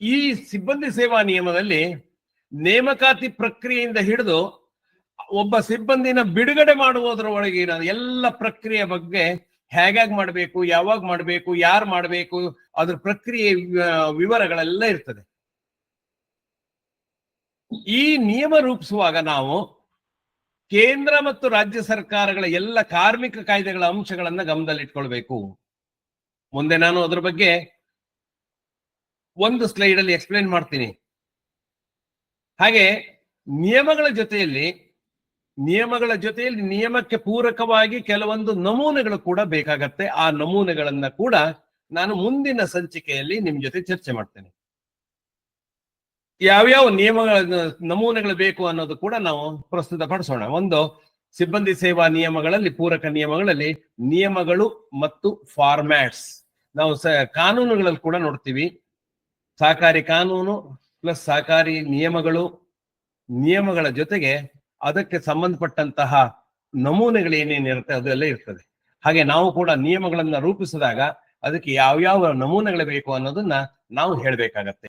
ಈ ಸಿಬ್ಬಂದಿ ಸೇವಾ ನಿಯಮದಲ್ಲಿ ನೇಮಕಾತಿ ಪ್ರಕ್ರಿಯೆಯಿಂದ ಹಿಡಿದು ಒಬ್ಬ ಸಿಬ್ಬಂದಿನ ಬಿಡುಗಡೆ ಮಾಡುವುದರ ಒಳಗಿನ ಎಲ್ಲ ಪ್ರಕ್ರಿಯೆ ಬಗ್ಗೆ ಹೇಗಾಗಿ ಮಾಡಬೇಕು, ಯಾವಾಗ ಮಾಡಬೇಕು, ಯಾರು ಮಾಡಬೇಕು, ಅದ್ರ ಪ್ರಕ್ರಿಯೆ ವಿವರಗಳೆಲ್ಲ ಇರ್ತದೆ. ಈ ನಿಯಮ ರೂಪಿಸುವಾಗ ನಾವು ಕೇಂದ್ರ ಮತ್ತು ರಾಜ್ಯ ಸರ್ಕಾರಗಳ ಎಲ್ಲ ಕಾರ್ಮಿಕ ಕಾಯ್ದೆಗಳ ಅಂಶಗಳನ್ನ ಗಮನದಲ್ಲಿಟ್ಕೊಳ್ಬೇಕು. ಮುಂದೆ ನಾನು ಅದ್ರ ಬಗ್ಗೆ ಒಂದು ಸ್ಲೈಡ್ ಅಲ್ಲಿ ಎಕ್ಸ್ಪ್ಲೇನ್ ಮಾಡ್ತೀನಿ. ಹಾಗೆ, ನಿಯಮಗಳ ಜೊತೆಯಲ್ಲಿ ನಿಯಮಗಳ ಜೊತೆಯಲ್ಲಿ ನಿಯಮಕ್ಕೆ ಪೂರಕವಾಗಿ ಕೆಲವೊಂದು ನಮೂನೆಗಳು ಕೂಡ ಬೇಕಾಗತ್ತೆ. ಆ ನಮೂನೆಗಳನ್ನ ಕೂಡ ನಾನು ಮುಂದಿನ ಸಂಚಿಕೆಯಲ್ಲಿ ನಿಮ್ ಜೊತೆ ಚರ್ಚೆ ಮಾಡ್ತೇನೆ. ಯಾವ್ಯಾವ ನಿಯಮಗಳ ನಮೂನೆಗಳು ಬೇಕು ಅನ್ನೋದು ಕೂಡ ನಾವು ಪ್ರಸ್ತುತ ಪಡಿಸೋಣ. ಒಂದು, ಸಿಬ್ಬಂದಿ ಸೇವಾ ನಿಯಮಗಳಲ್ಲಿ, ಪೂರಕ ನಿಯಮಗಳಲ್ಲಿ ನಿಯಮಗಳು ಮತ್ತು ಫಾರ್ಮ್ಯಾಟ್ಸ್ ನಾವು ಕಾನೂನುಗಳಲ್ಲಿ ಕೂಡ ನೋಡ್ತೀವಿ. ಸಹಕಾರಿ ಕಾನೂನು ಪ್ಲಸ್ ಸಹಕಾರಿ ನಿಯಮಗಳು, ನಿಯಮಗಳ ಜೊತೆಗೆ ಅದಕ್ಕೆ ಸಂಬಂಧಪಟ್ಟಂತಹ ನಮೂನೆಗಳು ಏನೇನಿರುತ್ತೆ ಅದೆಲ್ಲ ಇರ್ತದೆ. ಹಾಗೆ ನಾವು ಕೂಡ ನಿಯಮಗಳನ್ನ ರೂಪಿಸಿದಾಗ ಅದಕ್ಕೆ ಯಾವ್ಯಾವ ನಮೂನೆಗಳು ಬೇಕು ಅನ್ನೋದನ್ನ ನಾವು ಹೇಳ್ಬೇಕಾಗತ್ತೆ.